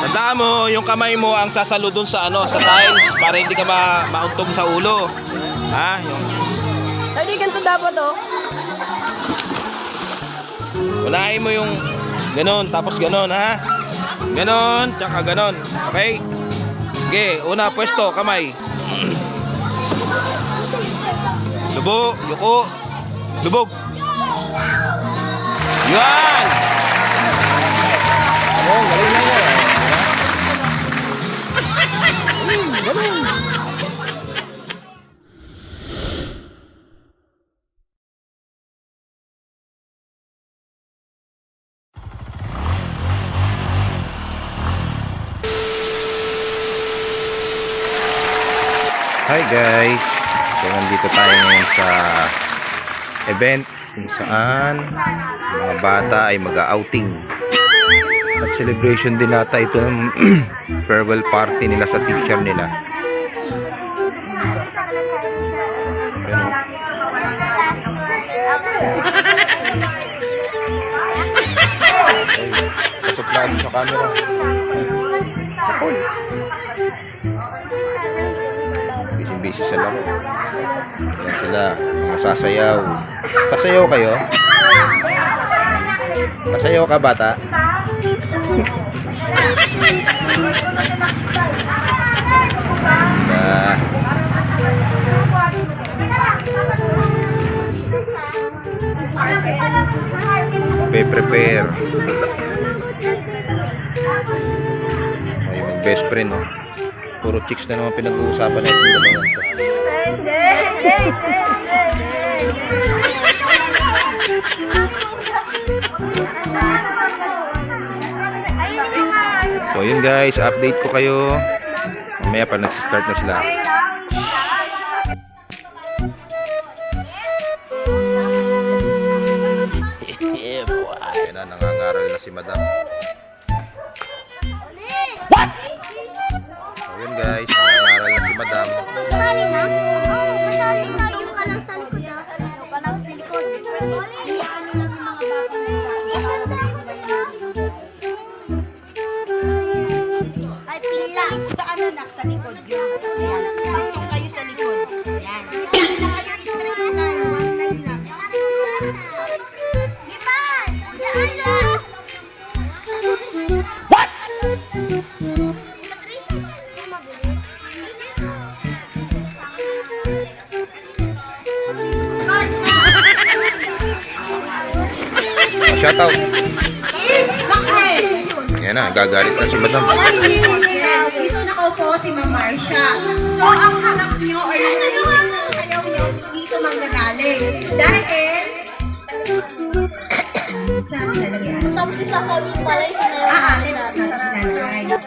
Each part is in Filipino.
Tandaan mo, yung kamay mo ang sasalo dun sa ano, sa tiles para hindi ka ma mauntog sa ulo. Ha? Yung Hindi, ganito dapat oh. unahin mo yung ganon, tapos ganon, ha? Ganon, tsaka ganon. Okay? Okay, una pwesto, kamay. Lubo, yuko, lubog. Yan! Oh, galing lang yan. Hi guys! So nandito tayo ngayon sa event kung saan mga bata ay mag-outing. At celebration din nata ito ng farewell party nila sa teacher nila. Lagi sa camera. Busy-busy sa laro. Yan sila, mga sasayaw. Sasayaw kayo? Sasayaw ka bata? Sila. Prepare. Ay, yung best friend, oh. Puro chicks na naman pinag-uusapan natin yung dalawa to. So yun guys, update ko kayo. Mamaya pa nagsistart na sila. Ayan na, nangangaral na si madam. Yan na, gagalit na si madam. Dito nakaupo si Ma'am Marsha. So, ang harap niyo or yung sayaw niyo dito manggagaling. Dahil, saan lalagyan? Tapos isa sa amin pala yung sinayaw Ah, namin ah,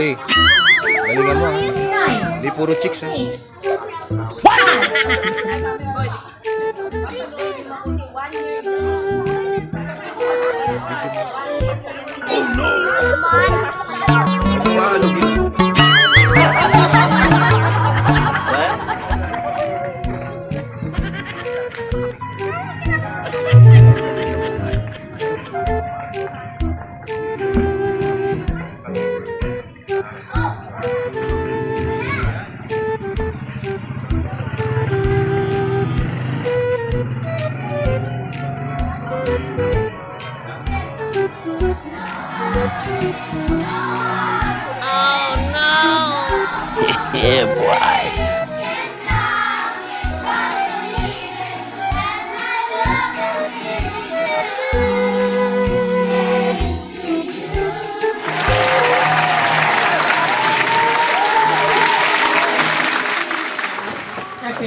Carly, galingan mo. ha? Hindi puro chicks ha.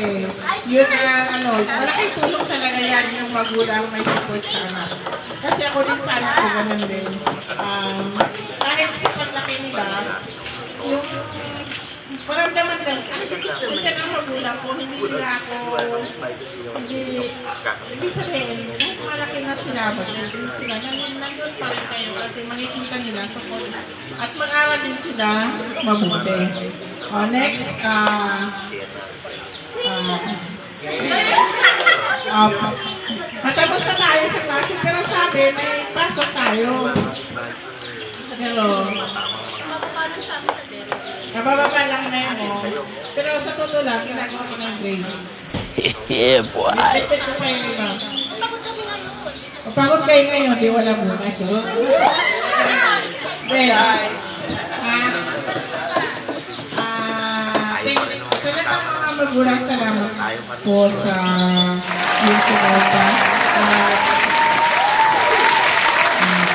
Kasi yun ang ano, malaking tulong talaga yan yung magulang may support sa anak. Kasi ako din sa anak ko ganun din. Um, kahit sa paglaki nila, yung paramdaman lang, kahit isa ng magulang ko, hindi nila ako, hindi, hindi sabihin, kahit malaki na sila, din sila, nandun, nandun pa rin kayo kasi makikita nila support. At mag-aral din sila mabuti. Oh, next, Ah, uh, matapos na tayo sa klase, pero sabi, may pasok tayo. Pero, nabababa lang na yun, oh. Pero sa totoo lang, ginagawa ko yung grades. Yeah, boy. Expect ko pa yung iba. Mapagod kayo ngayon, di wala muna. So, Then, ng mga magulang, salamat po sa yung suporta. At, mm,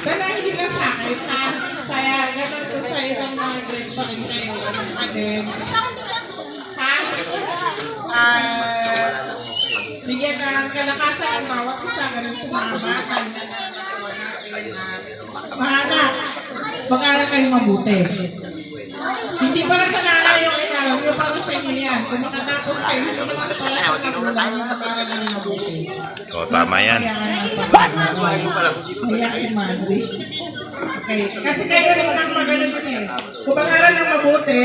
sana hindi lang sa akin, ha? Kaya ganun ko sa ibang mga grade pa rin kayo. Then, ha? Ah, bigyan ng kalakasan ang bawat isa, ganun sa mga bata mahanap. Mag-aral kayo mabuti. Hindi para sa nanay nyo, para sa inyo yan. Kung makatapos kayo, hindi naman para sa magulang yung mag-aral na mabuti. O, tama yan. Kaya si Madre. Okay. Kasi kayo rin ang dun eh. Kung mag-aral ng mabuti,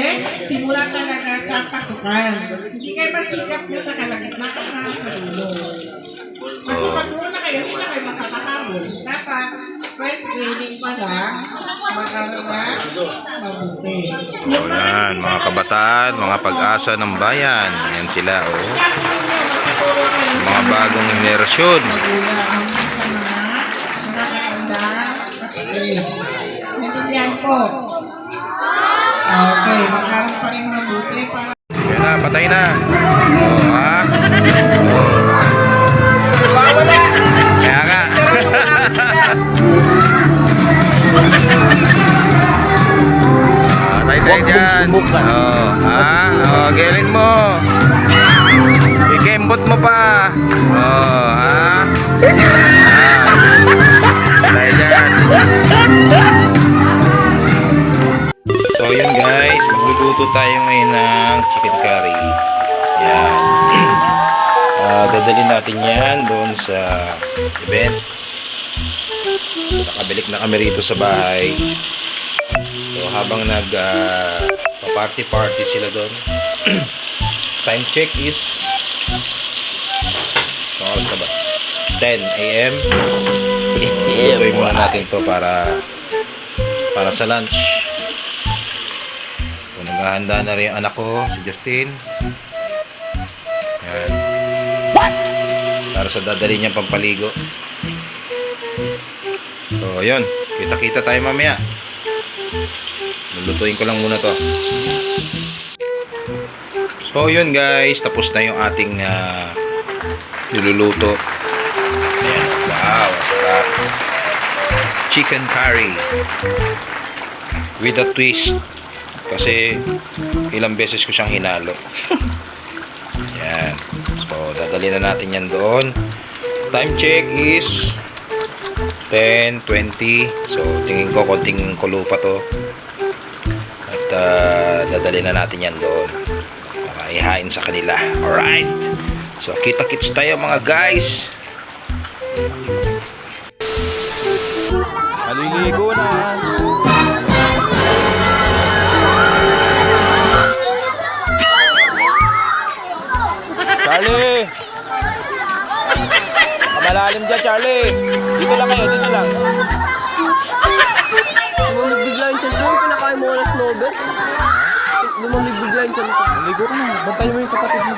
simula talaga sa pasukan. Hindi kayo masikap sa na sa dulo. Kasi pag muna kayo, hindi na kayo makakahabol. Dapat, first grading pa lang, mag-aral na mabuti. Yan, mga kabataan, mga pag-asa ng bayan. Yan sila, oh. Mga bagong henerasyon. Naintindihan. Okay, magkaroon pa mabuti para Yan na, patay na. O, ha? O. Kaya nga. Patay tayo dyan. O, ha? O, galing mo. Ikembot mo pa. O, ha? Patay dyan. So yun guys, magluluto tayo ngayon ng chicken curry. Yan. Ah, dadalhin natin yan doon sa event. Nakabalik na kami rito sa bahay. So habang nag ah, party party sila doon. Time check is oras na ba? 10 a.m. Lutuin muna natin to para para sa lunch. So, naghahanda na rin yung anak ko, si Justin. Yan. Para sa dadali niyang pampaligo. So, yun. Kita-kita tayo mamaya. Lulutuin ko lang muna to. So yun guys, tapos na yung ating ah, niluluto. Wow, sarap. Chicken curry. With a twist. Kasi ilang beses ko siyang hinalo. Yan. So, dadali na natin yan doon. Time check is 10.20. So, tingin ko konting kulo pa to. At ah, dadali na natin yan doon. Para ihain sa kanila. Alright. So, kita-kits tayo mga guys. Maliligo na. Tiyan ko. Maligo ka na. Bantay mo yung kapatid mo.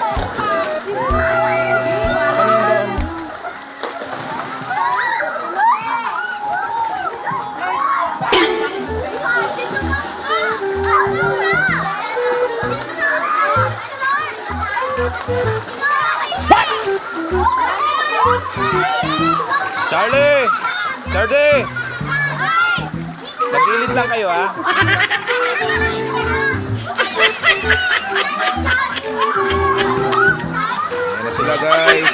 Charlie! Charlie! Nagilid lang kayo, ha? Ayan na sila guys.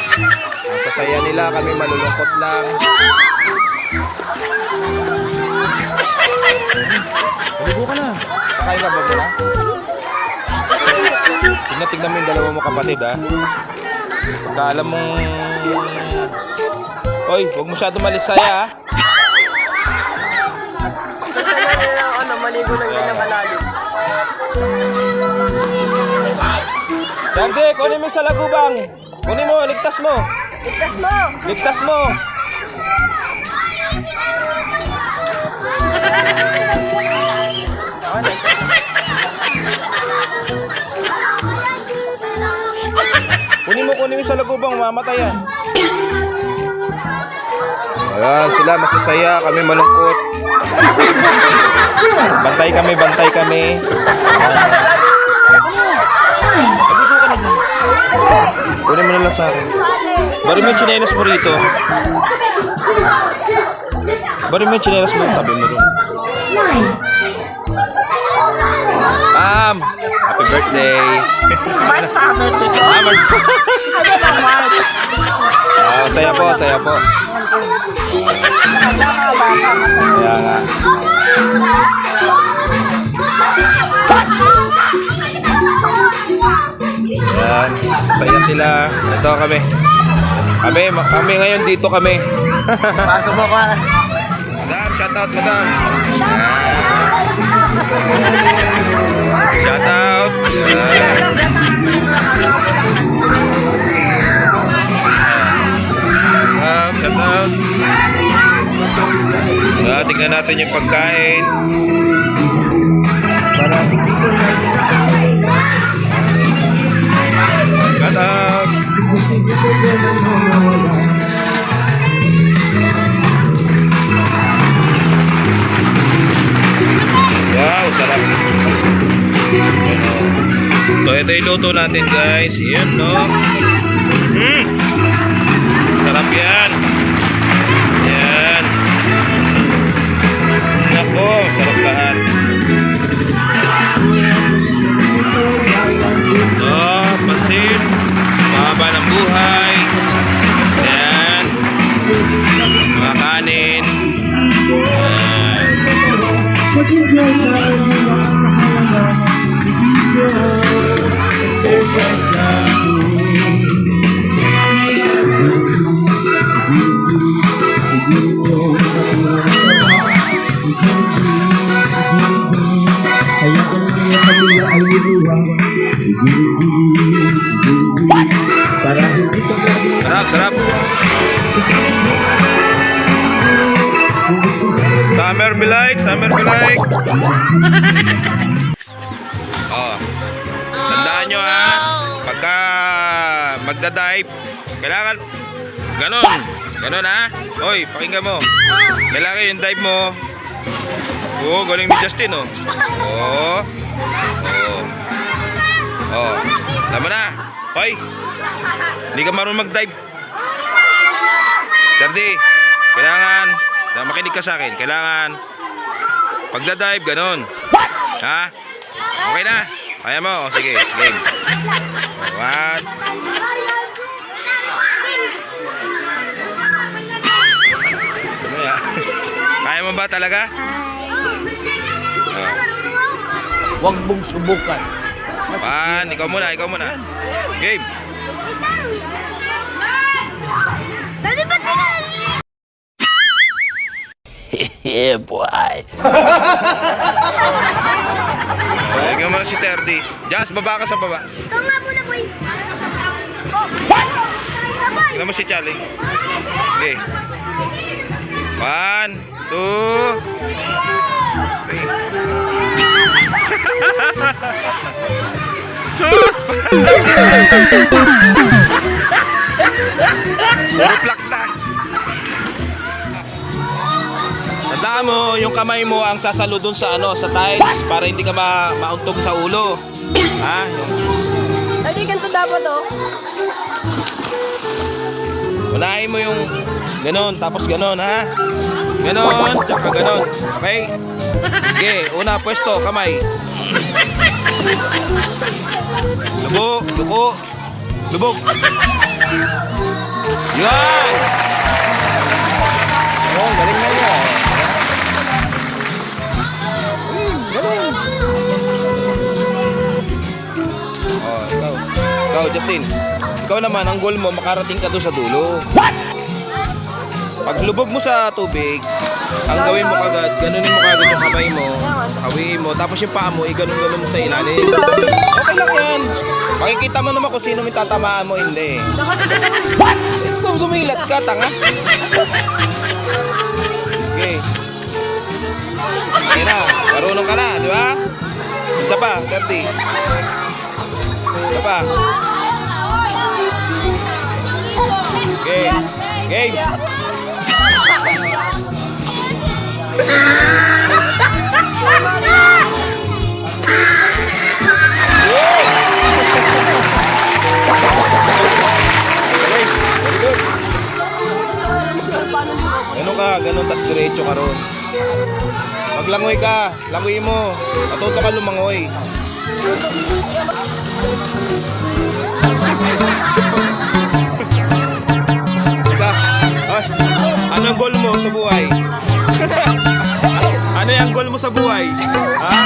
Ang sasaya nila, kami malulungkot lang. Maligo ka na. Kakain ka ba muna? Tignan, tignan mo yung dalawa mo kapatid ha. Pagka alam mong... Oy, huwag masyado malisaya ha. Kaya na ano, maligo lang. Dante, kunin mo sa lagubang. Kunin mo, ligtas mo. Ligtas mo! Ligtas mo. Kunin mo, kunin mo sa lagubang, mamatay yan. Ayan, sila masasaya, kami malungkot. Bantay kami, bantay kami. Kunin mo na lang sa akin. Bari mo yung chinelas mo rito. Bari mo yung chinelas mo, tabi mo rin. Ma'am! Happy birthday! March ko. Ah, March. Ah, saya po, saya po. Kaya nga. Yan. Saya sila. Ito kami. Kami, kami ngayon dito kami. Pasok mo ka. Madam, shout out, madam. Shout out. Yan. Madam, shout out. Ah, tingnan natin yung pagkain. Shout out. Wow, sarap. So, ito yung luto natin guys. Yan, no? Mm. Sarap. Yan. Nako, sarap lahat. Ito, pansin. Mahaba ng buhay. Yan. Mga kanin. Yan. Summer be like. Oh. Tandaan nyo ha, pagka magda-dive, kailangan ganon. Ganon ha. Hoy, pakinggan mo. Kailangan yung dive mo, Oo, galing ni Justin, oh. Oo. Oo. Oo. Tama na. Hoy. Hindi ka marunong mag-dive. Tardi. Kailangan. Na makinig ka sa akin. Kailangan. Pagda-dive, ganun. Ha? Okay na. Kaya mo. O, sige. Game. One. Ano? Kaya mo ba talaga? Huwag mong subukan. One. Ikaw muna. Ikaw muna. Game. Dali ba? Yeah, boy. Ikaw muna si Terdy. Jazz, baba ka sa baba. Ikaw nga muna, boy. Sabay. Tingnan mo si Charlie. Okay. One, two, three. Sus! Reflect na. Tandaan mo, yung kamay mo ang sasalo dun sa ano, sa tiles para hindi ka ma mauntog sa ulo. Ha? Yung Ay, di ganito dapat, oh. Unahin mo yung ganon, tapos ganon, ha? Ganon, tsaka ganon. Okay? Sige, una, pwesto, kamay. Lubo, luko, lubog. Yan! Oh, galing na Ikaw, Justin. Ikaw naman, ang goal mo, makarating ka doon sa dulo. Pag lubog mo sa tubig, ang gawin mo kagad, ganunin mo kagad yung kamay mo, hawiin mo, tapos yung paa mo, iganon-ganon mo sa ilalim. Okay lang yan. Makikita mo naman kung sino may tatamaan mo, hindi. Ito, gumilat ka, tanga. Okay. Okay na, marunong ka na, di ba? Isa pa, 30. Isa pa. Game. Ganun ka, ganun, tas diretso ka ron. Maglangoy ka, langoy mo. Matuto ka lumangoy. Ano ang goal mo sa buhay? ano yung goal mo sa buhay? Ha?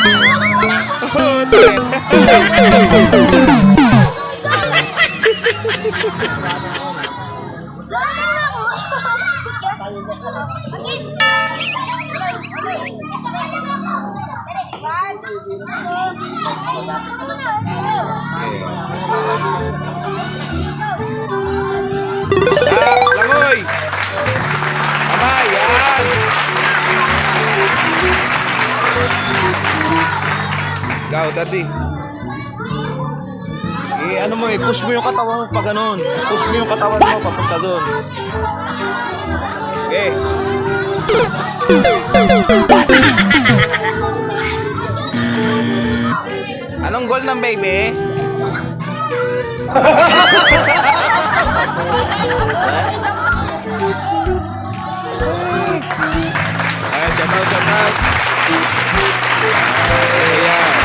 Ah, langoy! Ikaw, daddy. Eh, ano mo eh, push mo yung katawan mo pa ganun. Push mo yung katawan mo papunta doon. Okay. Anong goal ng baby? Ay, shout out, shout out. Yeah.